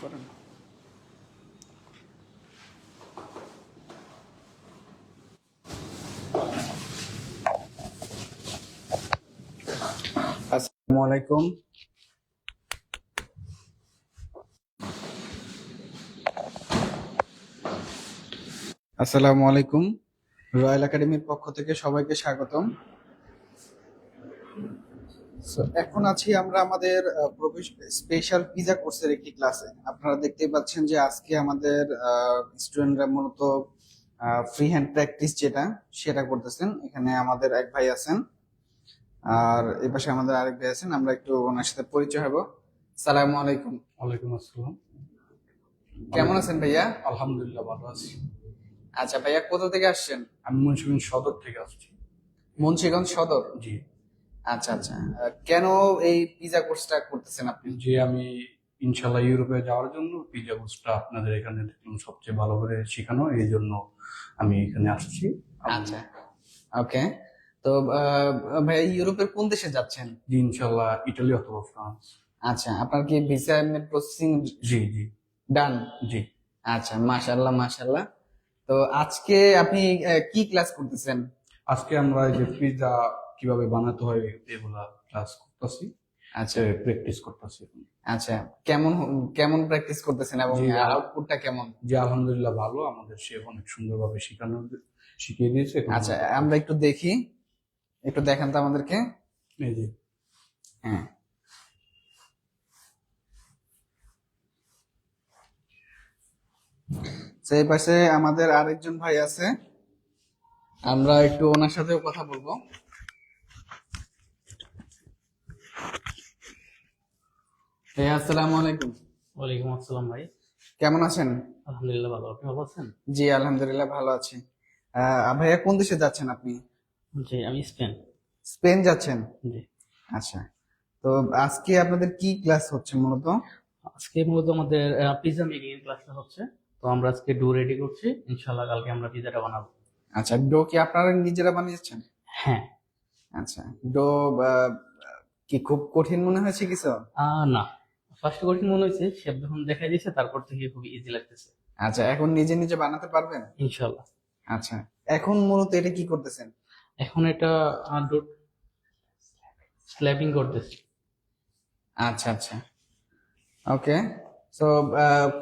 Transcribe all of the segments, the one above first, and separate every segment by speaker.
Speaker 1: করেন আসসালামু আলাইকুম। আসসালামু আলাইকুম। রয়্যাল একাডেমির পক্ষ থেকে সবাইকে স্বাগতম। এখন আছি আমরা আমাদের স্পেশাল পিজা কোর্সের একটি ক্লাসে আপনারা দেখতেই পাচ্ছেন যে আজকে আমাদের স্টুডেন্টরা মূলত ফ্রি হ্যান্ড প্র্যাকটিস যেটা সেটা করতেছেন। এখানে আমাদের এক ভাই আছেন। আর এই পাশে আমাদের আরেক ভাই আছেন। আমরা একটু ওনার সাথে পরিচয় হব। সালামু আলাইকুম।
Speaker 2: ওয়ালাইকুম আসসালাম।
Speaker 1: কেমন আছেন ভাইয়া?
Speaker 2: আলহামদুলিল্লাহ ভালো আছি।
Speaker 1: আচ্ছা ভাইয়া কোথা থেকে আসছেন?
Speaker 2: আমি মুন্সিগঞ্জ সদর থেকে আসছি।
Speaker 1: মুন্সিগঞ্জ সদর?
Speaker 2: জি।
Speaker 1: আচ্ছা আচ্ছা। আহ, কেন এই পিজা কোর্সটা করতেছেন আপনি?
Speaker 2: যে আমি ইনশাল্লাহ ইউরোপে যাওয়ার জন্য পিজা কোর্সটা আপনাদের এখানে দেখলাম সবচেয়ে ভালো করে শেখানো এই জন্য আমি এখানে আসছি।
Speaker 1: আচ্ছা ওকে। তো ভাইয়া ইউরোপের কোন দেশে যাচ্ছেন?
Speaker 2: ইনশাল্লাহ ইটালি অথবা ফ্রান্স।
Speaker 1: আচ্ছা আপনার কি ভিসা প্রসেসিং
Speaker 2: জি জি
Speaker 1: ডান?
Speaker 2: জি।
Speaker 1: আচ্ছা মাশাল্লাহ মাশাল্লাহ তো আজকে আপনি আহ, কি ক্লাস করতেছেন?
Speaker 2: আজকে আমরা যে পিজা কীভাবে বানাতে হয় এগুলা ক্লাস করতেছি
Speaker 1: আচ্ছা।
Speaker 2: প্র্যাকটিস করতেছি
Speaker 1: আচ্ছা কেমন কেমন প্র্যাকটিস করতেছেন এবং
Speaker 2: জি,
Speaker 1: আউটপুটটা কেমন?
Speaker 2: যে আলহামদুলিল্লাহ ভালো। আমাদের শেফ অনেক সুন্দরভাবে শেখানো শিখিয়ে দিয়েছে
Speaker 1: আচ্ছা আমরা একটু দেখি একটু দেখান তো আমাদেরকে।
Speaker 2: এই যে।
Speaker 1: হ্যাঁ। তো এই পাশে আমাদের আরেকজন ভাই আছে। আমরা একটু ওনার সাথেও কথা বলব। এই আসসালামু আলাইকুম।
Speaker 3: ওয়ালাইকুম আসসালাম ভাই।
Speaker 1: কেমন আছেন?
Speaker 3: আলহামদুলিল্লাহ ভালো আপনি ভালো আছেন?
Speaker 1: জি আলহামদুলিল্লাহ ভালো আছি। ভাইয়া কোন দেশে যাচ্ছেন আপনি?
Speaker 3: জি আমি স্পেন।
Speaker 1: স্পেন যাচ্ছেন?
Speaker 3: জি।
Speaker 1: আচ্ছা। তো আজকে আপনাদের কি ক্লাস হচ্ছে মূলত?
Speaker 3: আজকে মূলত আমাদের পিজা মেকিং ক্লাসটা হচ্ছে। তো আমরা আজকে ডো রেডি করছি। ইনশাআল্লাহ কালকে আমরা পিজাটা বানাবো।
Speaker 1: আচ্ছা ডো কি আপনারা নিজেরা বানিয়েছেন?
Speaker 3: হ্যাঁ।
Speaker 1: আচ্ছা ডো কি খুব কঠিন মনে হয়েছে কিছু
Speaker 3: না। ফার্স্ট কঠিন মনে হয়েছে? শেফ যখন দেখাই দিয়েছে তারপর থেকে খুব ইজি লাগতেছে।
Speaker 1: আচ্ছা এখন নিজে নিজে বানাতে পারবেন?
Speaker 3: ইনশাআল্লাহ।
Speaker 1: আচ্ছা এখন মূলত এটা কি করতেছেন?
Speaker 3: এখন এটা ডো স্ল্যাবিং করতেছি।
Speaker 1: আচ্ছা আচ্ছা। ওকে তো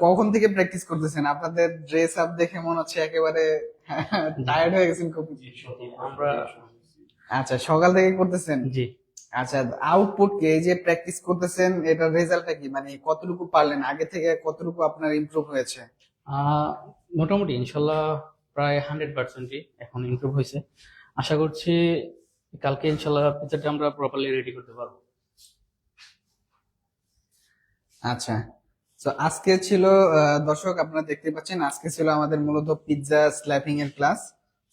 Speaker 1: কখন থেকে প্র্যাকটিস করতেছেন? আপনাদের ড্রেস আপ দেখে মনে হচ্ছে একেবারে টায়ার্ড হয়ে গেছেন খুব।
Speaker 3: আমরা
Speaker 1: আচ্ছা সকাল থেকে করতেছেন?
Speaker 3: জি।
Speaker 1: আচ্ছা আউটপুট কি এই যে প্র্যাকটিস করতেছেন এটার রেজাল্টটা কি? মানে কতটুকু পারলেন? আগে থেকে কতটুকু আপনার ইমপ্রুভ হয়েছে?
Speaker 3: মোটামুটি ইনশাল্লাহ প্রায় হান্ড্রেড পার্সেন্টই এখন ইমপ্রুভ হয়েছে। আশা করছি কালকে ইনশাল্লাহ পিজাটা আমরা প্রপারলি রেডি করতে পারব।
Speaker 1: আচ্ছা। তো আজকে ছিল দর্শক আপনারা দেখতে পাচ্ছেন আজকে ছিল আমাদের মূলত পিৎজা স্ল্যাপিং এর ক্লাস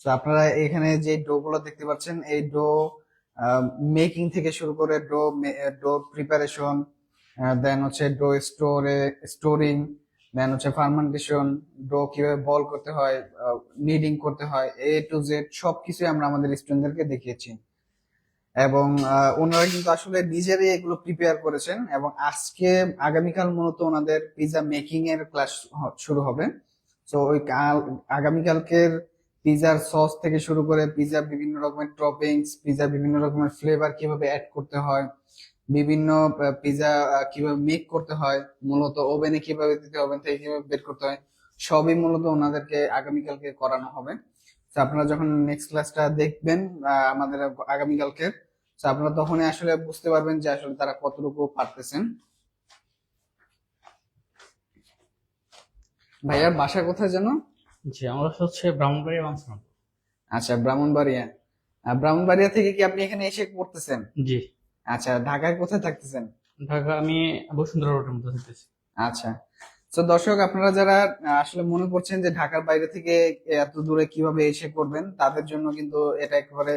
Speaker 1: তো আপনারা এখানে যে ডো গুলো দেখতে পাচ্ছেন এই ডো মেকিং থেকে শুরু করে ডো ডো প্রিপারেশন দেন হচ্ছে ডো স্টোরে স্টোরিং দেন হচ্ছে ফার্মেন্টেশন ডো কীভাবে বল করতে হয় নিডিং করতে হয় এ টু জেড সবকিছুই আমরা আমাদের স্টুডেন্টদেরকে দেখিয়েছি। এবং ওনারা কিন্তু আসলে নিজেরাই এগুলো প্রিপেয়ার করেছেন এবং আজকে আগামীকাল মূলত ওনাদের পিজা মেকিং এর ক্লাস শুরু হবে। তো ওই কাল, আগামীকালকের পিজার সস থেকে শুরু করে পিজা বিভিন্ন রকমের টপিংস পিজা বিভিন্ন রকমের ফ্লেভার কীভাবে অ্যাড করতে হয়, বিভিন্ন পিজা কীভাবে মেক করতে হয়, মূলত ওভেনে কীভাবে দিতে ওভেন থেকে কীভাবে বের করতে হয়, সবই মূলত ওনাদেরকে আগামীকালকে করানো হবে। তো আপনারা যখন নেক্সট ক্লাসটা দেখবেন আমাদের আগামীকালকে, তো আপনারা তখনই আসলে বুঝতে পারবেন যে আসলে তারা কতটুকু পারতেছেন। ভাইয়ার বাসা কোথায় যেন?
Speaker 3: জি আমরা হচ্ছে ব্রাউনবাড়ি মানসাম
Speaker 1: আচ্ছা ব্রাহ্মণবাড়িয়া। ব্রাহ্মণবাড়িয়া থেকে কি আপনি এখানে এসে পড়তেছেন?
Speaker 3: জি।
Speaker 1: আচ্ছা ঢাকায় কোথায় থাকতেছেন?
Speaker 3: ঢাকা আমি বসুন্ধরা রোডের মধ্যে থাকতেছি।
Speaker 1: আচ্ছা। তো দর্শক আপনারা যারা আসলে মনে করছেন যে ঢাকার বাইরে থেকে এত দূরে কীভাবে এসে করবেন তাদের জন্য কিন্তু এটা একেবারে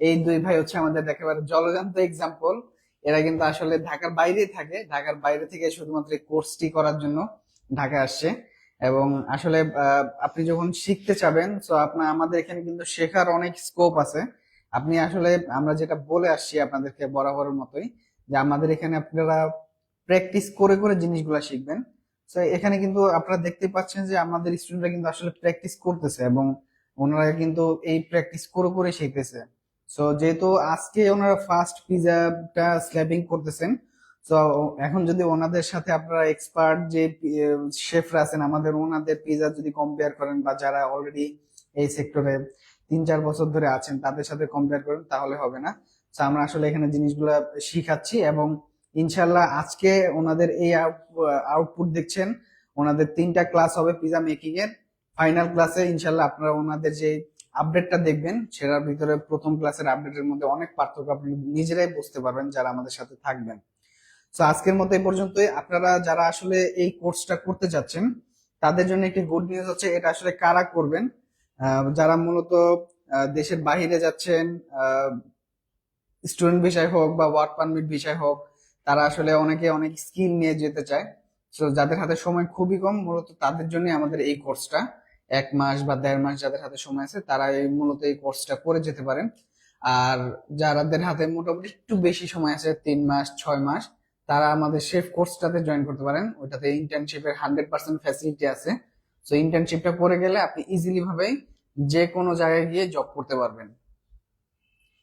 Speaker 1: এই দুই ভাই হচ্ছে আমাদের একেবারে জলজান্ত এক্সাম্পল এরা কিন্তু আসলে ঢাকার বাইরেই থাকে। ঢাকার বাইরে থেকে শুধুমাত্র এই কোর্সটি করার জন্য ঢাকা আসছে। এবং আসলে আপনি যখন শিখতে চাবেন তো আপনার আমাদের এখানে কিন্তু শেখার অনেক স্কোপ আছে। আপনি আসলে, আমরা যেটা বলে আসছি আপনাদেরকে বরাবরের মতোই, যে আমাদের এখানে আপনারা প্র্যাকটিস করে করে জিনিসগুলো শিখবেন। তো এখানে কিন্তু আপনারা দেখতে পাচ্ছেন যে আমাদের স্টুডেন্টরা কিন্তু আসলে প্র্যাকটিস করতেছে এবং ওনারা কিন্তু এই প্র্যাকটিস করে করে শিখতেছে। সো যেহেতু আজকে ওনারা ফার্স্ট পিজাটা স্ল্যাবিং করতেছেন তো এখন যদি ওনাদের সাথে আপনারা এক্সপার্ট যে শেফরা আছেন, আমাদের ওনাদের পিজা যদি কম্পেয়ার করেন বা যারা অলরেডি এই সেক্টরে তিন চার বছর ধরে আছেন, তাদের সাথে কম্পেয়ার করেন, তাহলে হবে না। তো আমরা আসলে এখানে জিনিসগুলো শিখাচ্ছি এবং ইনশাল্লাহ আজকে ওনাদের এই আউটপুট দেখছেন, ওনাদের তিনটা ক্লাস হবে পিজা মেকিং এর। ফাইনাল ক্লাসে ইনশাল্লাহ আপনারা ওনাদের যে আপডেটটা দেখবেন, সেটার ভিতরে প্রথম ক্লাসের আপডেটের মধ্যে অনেক পার্থক্য আপনি নিজেরাই বুঝতে পারবেন যারা আমাদের সাথে থাকবেন। তো আজকের মতো এই পর্যন্তই। আপনারা যারা আসলে এই কোর্সটা করতে যাচ্ছেন, তাদের জন্য একটি গুড নিউজ হচ্ছে, এটা আসলে কারা করবেন? যারা মূলত দেশের বাইরে যাচ্ছেন স্টুডেন্ট বিষয় হোক বা ওয়ার্ক পারমিট বিষয় হোক, তারা আসলে অনেকে অনেক স্কিল নিয়ে যেতে চায়। সো যাদের হাতে সময় খুবই কম, মূলত তাদের জন্য আমাদের এই কোর্সটা এক মাস বা দেড় মাস যাদের হাতে সময় আছে তারা এই মূলত এই কোর্সটা করে যেতে পারেন। আর যাদের হাতে মোটামুটি একটু বেশি সময় আছে, তিন মাস, ছয় মাস তারা আমাদের শেফ কোর্সটাতে জয়েন করতে পারেন। ওইটাতে ইন্টার্নশিপের হান্ড্রেড পার্সেন্ট ফ্যাসিলিটি আছে। সো ইন্টার্নশিপটা করে গেলে আপনি ইজিলি ভাবে যে কোনো জায়গায় গিয়ে জব করতে পারবেন।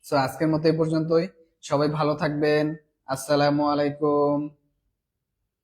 Speaker 1: সো আজকের মতো এই পর্যন্তই। সবাই ভালো থাকবেন। আসসালামু আলাইকুম।